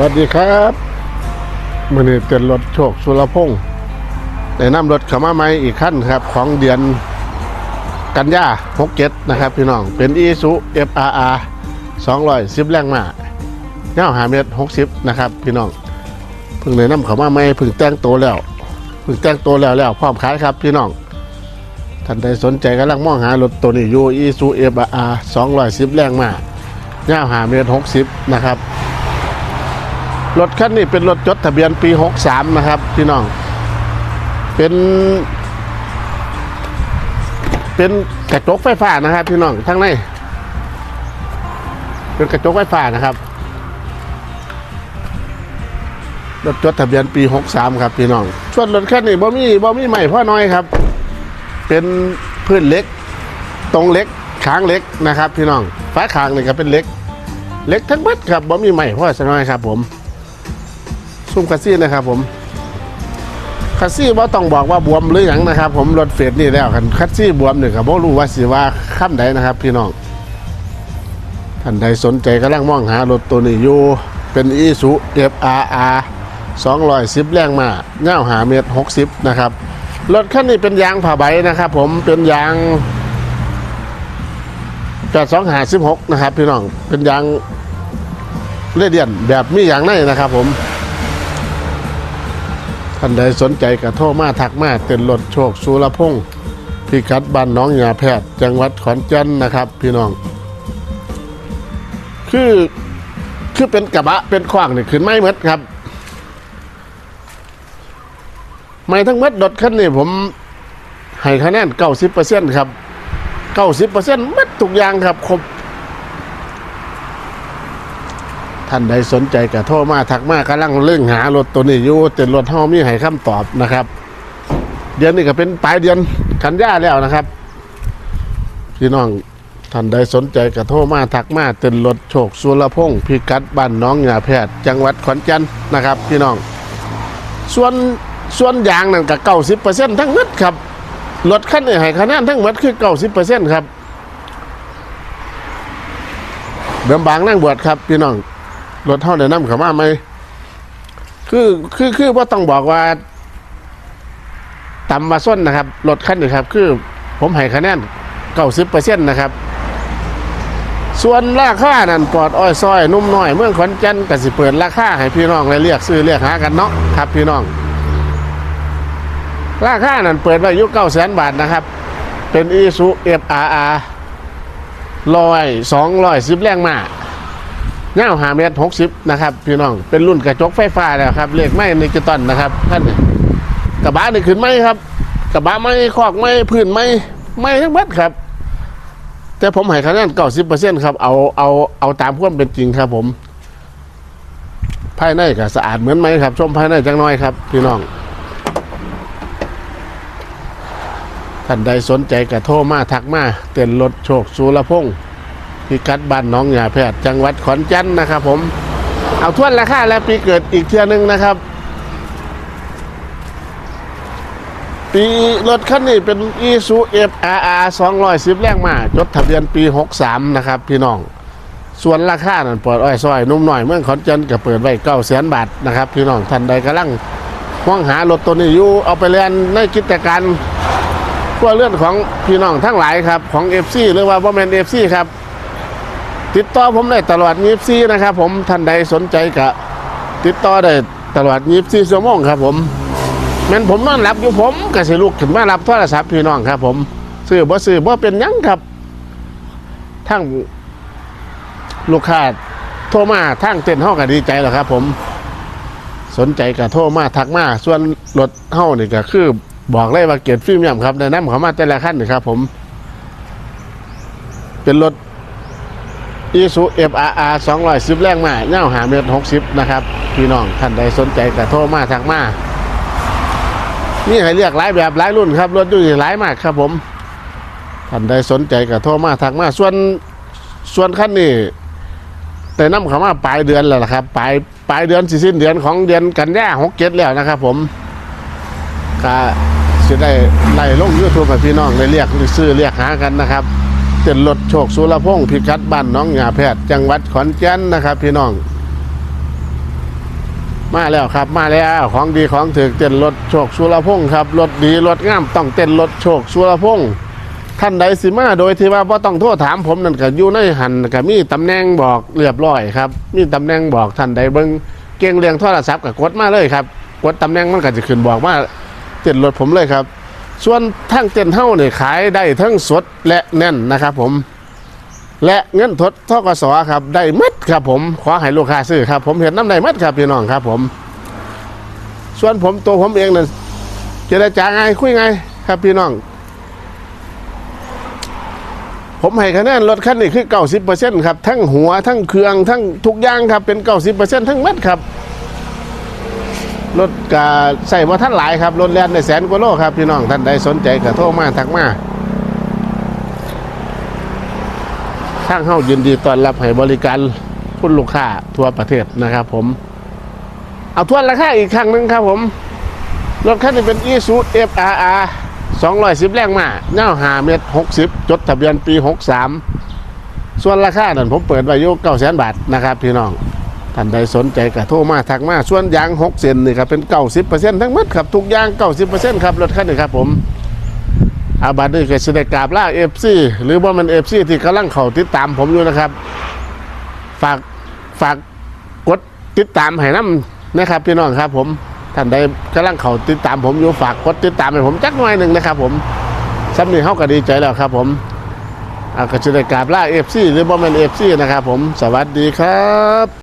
วัสดีครับมือนี้เต็นรถโชคสุรพงศ์ได้นำรถข้ามาใหม่อีกขั้นครับ ของเดือนกันยาหกเจ็ดนะครับพี่น้อง เป็นอีซู FRR 210แรงม้ายาหาเมตรหกสิบนะครับ พี่น้องเพิ่งได้นำข้ามาใหม่เพิ่งแต่งตัวแล้วเพิ่งแต่งตัวแล้วแล้วพร้อมขายครับพี่น้องท่านใดสนใจกำลังมองหารถตัวนี้อยู่อีซู FRR 210แรงม้ายาหาเมตรหกสิบนะครับ รถคันนี้เป็นรถจดทะเบียนปี 63 นะครับพี่น้อง เป็น เป็นกระจกไฟฟ้านะครับพี่น้องทั้งใน เป็นกระจกไฟฟ้านะครับ รถจดทะเบียนปี 63 ครับพี่น้อง ส่วนรถคันนี้บ่มีบ่มีใหม่พ่อน้อยครับ เป็นพื้นเล็ก ตรงเล็กขางเล็กนะครับ พี่น้องฝาขางนี่ก็เป็นเล็กเล็กทั้งหมดครับบ่มีใหม่พ่อสน้อยครับผม ซุ่มคัซี่นะครับผมคัสซี่ว่าต้องบอกว่าบวมหรืออย่างนะครับ ผมรถเฟสนี่แล้วกันคัสซี่บวมหนึ่งครับบ่รู้ว่าสิว่าขั้นใดนะครับ พี่น้องท่านใดสนใจกำลังมองหารถตัวนี้อยู่เป็นอีสุ FRR 210แรงมาเง่าหาเมตร60นะครับรถคันนี้เป็นยางผ้าใบนะครับ ผมเป็นยาง82หา16นะครับ พี่น้องเป็นยางเรเดียนแบบมียางในนะครับ ผม ท่านใดสนใจกระโทรมาทักมาเต็นรถโชคสุรพงศ์พิกัดบ้านน้องยาแพทย์ จังหวัดขอนแก่นนะครับ พี่น้อง คือคือเป็นกระบะเป็นขว้างนี่ขึ้นไม่หมดครับ ไม่ทั้งหมดรถคันนี้ผมให้คะแนนเก้าสิบเปอร์เซ็นต์ครับเก้าสิบเปอร์เซ็นต์มดทุกอย่างครับครบ ท่านใดสนใจก็โทรมาทักมากำลังเรื่องหารถตัวนี้อยู่เต็นรถเฮามีให้คำตอบนะครับ เดือนนี้ก็เป็นปลายเดือนกันยาแล้วนะครับ พี่น้องท่านใดสนใจก็โทรมาทักมาเต็นรถโชคสุรพงศ์พิกัดบ้านน้องหยาแพทย์จังหวัดขอนแก่นนะครับ พี่น้อง ส่วนส่วนยางนั่นก็เก้าสิบเปอร์เซ็นต์ทั้งหมดครับรถคันนี้ให้คะแนนทั้งหมดคือเก้าสิบเปอร์เซ็นต์ครับเดิมบางนั่งบวชครับ พี่น้อง รถเท่าได้นำเข้ามาไหมคือคือคือว่าต้องบอกว่าต่ำมาส้นนะครับรถคันนี้ครับ คือผมให้คะแนนเก้าสิบเปอร์เซ็นต์นะครับ ส่วนราคานั่นปลอดอ้อยซอยนุ่มน้อย เมืองขอนแก่นก็สิเปิดราคาให้พี่น้องได้เรียกซื้อเรียกหากันเนาะครับ พี่น้อง ราคานั่นเปิดไว้ยุเก้าแสนบาทนะครับ เป็นอีซูเอฟอาร์อาร์ลอยสองร้อยสิบแรงมาเงาหาเมตรหกสิบนะครับพี่น้องเป็นรุ่นกระจกไฟฟ้าแล้วครับเลขไม่ในกิตอนนะครับท่านกระบะนี่ขึ้นไหมครับ กระบะไม่คอกไม่พื้นไม่ไม่ทั้งหมดครับ แต่ผมให้คะแนนเก้าสิบเปอร์เซ็นต์ครับเอาเอาเอาตามความเป็นจริงครับผม ภายในก็สะอาดเหมือนไหมครับ ชมภายในจังน้อยครับ พี่น้องท่านใดสนใจก็โทรมาทักมาเต้นรถโชคสุรพงศ์ พิกัดบ้านน้องยาแพทย์จังหวัดขอนแก่นนะครับ ผม เอาทวนราคาและปีเกิดอีกเทื่อหนึงนะครับ ปีรถคันนี้เป็น i s u f r r 210แรงมาจดทะเบียนปี63นะครับ พี่น้อง ส่วนราคานั่นเปิดอ้อยซอยนุ่มหน่อยเมื่อขอนแก่นก็เปิดไว้9แสนบาทนะครับ พี่น้องท่านใดกำลังมองหารถตัวนี้อยู่เอาไปเรียนในกิจการครัวเลื่อนของพี่น้องทั้งหลายครับ ของ FC หรือว่าบ่แมน FC ครับ ติดต่อผมได้ตลอดยีบซีนะครับผมท่านใดสนใจก็ติดต่อได้ตลอดยีบซีชั่วโมงครับผมแม่นผมนอนหลับอยู่ผมกสิลุกขึ้นมารับโทรศัพท์พี่น้องครับ ผมซื้อบ่ซื้อบ่เป็นยังครับ ทั้งลูกค้าโทรมาทางเต้นเฮาก็ดีใจแล้วครับ ผมสนใจก็โทรมาทักมาส่วนรถเฮานี่ก็คือบอกเลยว่าเกียรติฟิล์มย่ำครับแนะนำเขามาแต่ละขั้นนี่ครับผม เป็นรถ อีซูเอฟอาร์อาร์สองร้อยสิบแรงมาเน่าหาเมตรหกสิบนะครับ พี่น้องท่านใดสนใจก็โทรมาทักมานี่ให้เรียกหลายแบบหลายรุ่นครับรถอยู่หลายมากครับผมท่านใดสนใจก็โทรมาทักมาส่วนส่วนขั้นนี้แต่น้ำขามาปลายเดือนแล้วล่ะครับปลายปลายเดือนสิ้นเดือนของเดือนกันยาหกเจ็ดแล้วนะครับ ผมก็จะได้ไล่ลงยูทูบให้พี่น้องได้เรียกซื้อเรียกหากันนะครับ เต้นรถโชคสุรพงศ์พิกัดบ้านน้องหยาแพทย์จังหวัดขอนแก่นนะครับ พี่น้อง มาแล้วครับ มาแล้วของดีของถึกเต้นรถโชคสุรพงศ์ครับรถดีรถงามต้องเต้นรถโชคสุรพงศ์ท่านใดสิมาโดยที่ว่าบ่ต้องโทษถามผมนั่นก็อยู่ในหันก็มีตำแหน่งบอกเรียบร้อยครับ มีตำแหน่งบอกท่านใดเบิ่งเก่งเรียงโทรศัพท์ก็กดมาเลยครับกดตำแหน่งมันก็จะขึ้นบอกว่าเต้นรถผมเลยครับ ส่วนทั้งเต้นเท่าเนี่ยขายได้ทั้งสดและแน่นนะครับผม และเงินทดทกสครับได้มัดครับผมขอให้ลูกค้าซื้อครับ ผมเห็นน้ำได้มัดครับพี่น้องครับผม ส่วนผมตัวผมเองเนั่นเจรจาไงคุยไงครับพี่น้อง ผมให้คะแนนรถคันนี้คือเก้าสิบเปอร์เซ็นต์ครับทั้งหัวทั้งเครื่องทั้งทุกอย่างครับเป็นเก้าสิบเปอร์เซ็นต์ทั้งมัดครับ รถกาใส่ว่าท่านหลายครับรถแล่นในแสนกว่าโลครับพี่น้องท่านใดสนใจก็โทรมาทักมาทางเฮายินดีต้อนรับให้บริการคุณลูกค้าทั่วประเทศนะครับ ผม เอาทวนราคาอีกครั้งหนึ่งครับ ผมรถคันนี้เป็น i s u FRR 210 แรงมาเน่าหาเมตร 60 จดทะเบียนปี 63 ส่วนราคานั่นผมเปิดไว้ยู่900,000 บาทนะครับพี่น้อง ท่านใดสนใจก็โทรมาทักมาส่วนยาง6เซนนี่ครับเป็น90%ทั้งหมดครับทุกยาง90%ครับรถคันนี้ครับผมอาบัตนี่ก็แสดงกราบล่าเอฟซีหรือว่ามันเอฟซีที่กำลังเขาติดตามผมอยู่นะครับ ฝากฝากกดติดตามให้น้ำนะครับพี่น้องครับ ผมท่านใดกำลังเขาติดตามผมอยู่ฝากกดติดตามให้ผมจักหน่อยหนึ่งนะครับ ผมซ้ำนีเขาก็ดีใจแล้วครับ ผมอาก็จะได้กราบล่าเอฟซีหรือว่ามันเอฟซีนะครับ ผมสวัสดีครับ